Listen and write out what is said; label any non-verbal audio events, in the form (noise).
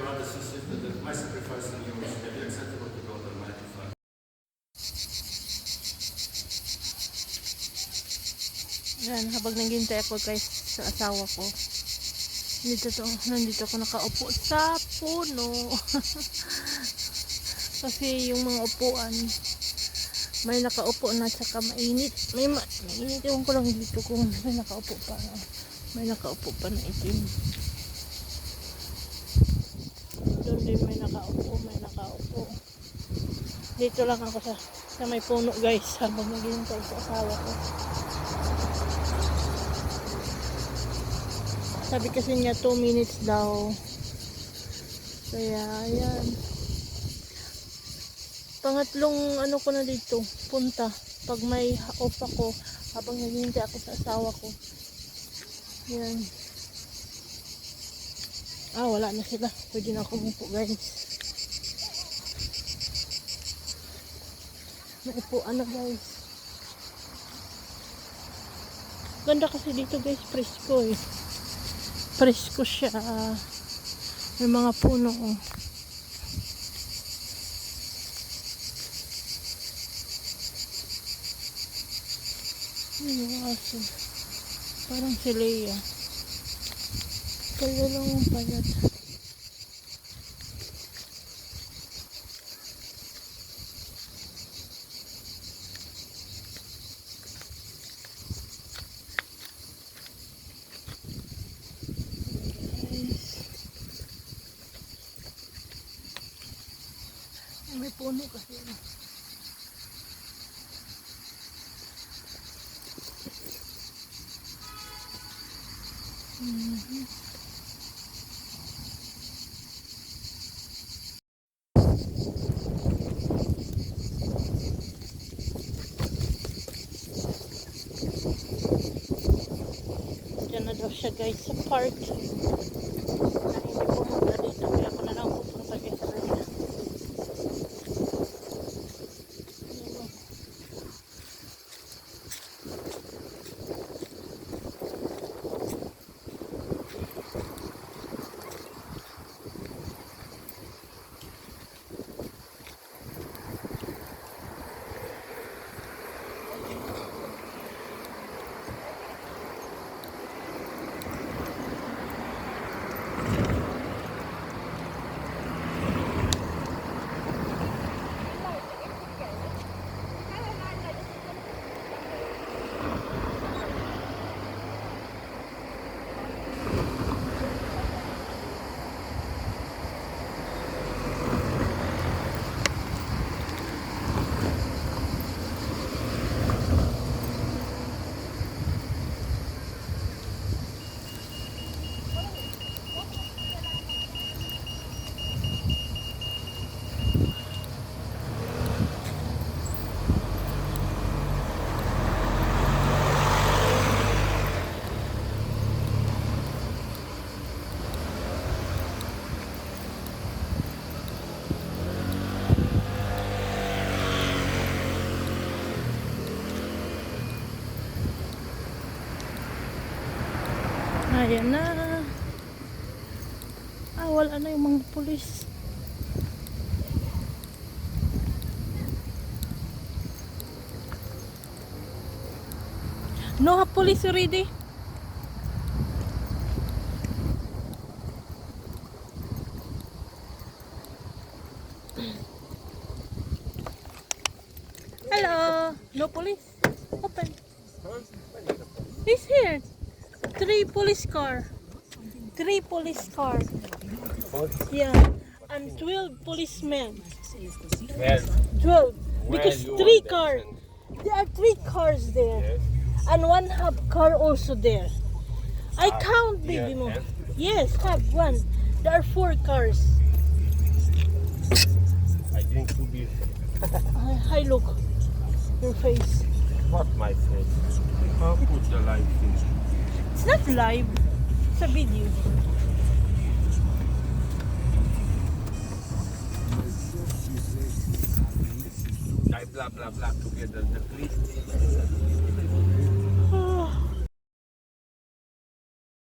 brothers and sisters, that my sacrifice and yours may be acceptable to God Almighty Father. Yan, habang naghintay ako guys sa asawa ko. Nandito, to, nandito ako nakaupo sa puno. (laughs) Kasi yung mga upuan, may nakaupo na tsaka mainit. May ma mainit. Ewan ko lang dito kung may nakaupo pa. May nakaupo pa na itim. Din may nakaupo, may nakaupo. Dito lang ako sa, sa may puno guys (laughs) habang naghihintay sa asawa ko. Sabi kasi niya 2 minutes daw. Kaya, ayan. Pangatlong ano ko na dito, punta. Pag may off ako, habang naghihintay ako sa asawa ko. Yan. Ah, wala na sila. Pwede na ako umupo, guys. Naupuan na, guys. Ganda kasi dito, guys. Presko, eh presko siya. May mga puno. Oh. Ano yung aso? Parang si Leia. Kaya lang ang payat. May puno kasi. ano. Mhm. Siya guys sa park. Na hindi pumunta dito kaya ako na lang pupunta guys sa kanya. Ayan na. Ah, wala na yung mga pulis. No police already. Hello. No police. Open. He's here. Three police car. Three police car. Yeah. And 12 policemen. Well, 12. Because three want car. There are three cars there. And one hub car also there. I count, baby mo. Yes, have one. There are four cars. I think to be Hi, hi, look. Your face. what my face. How put the light in? It's not live. It's a video. Blah blah blah together the police.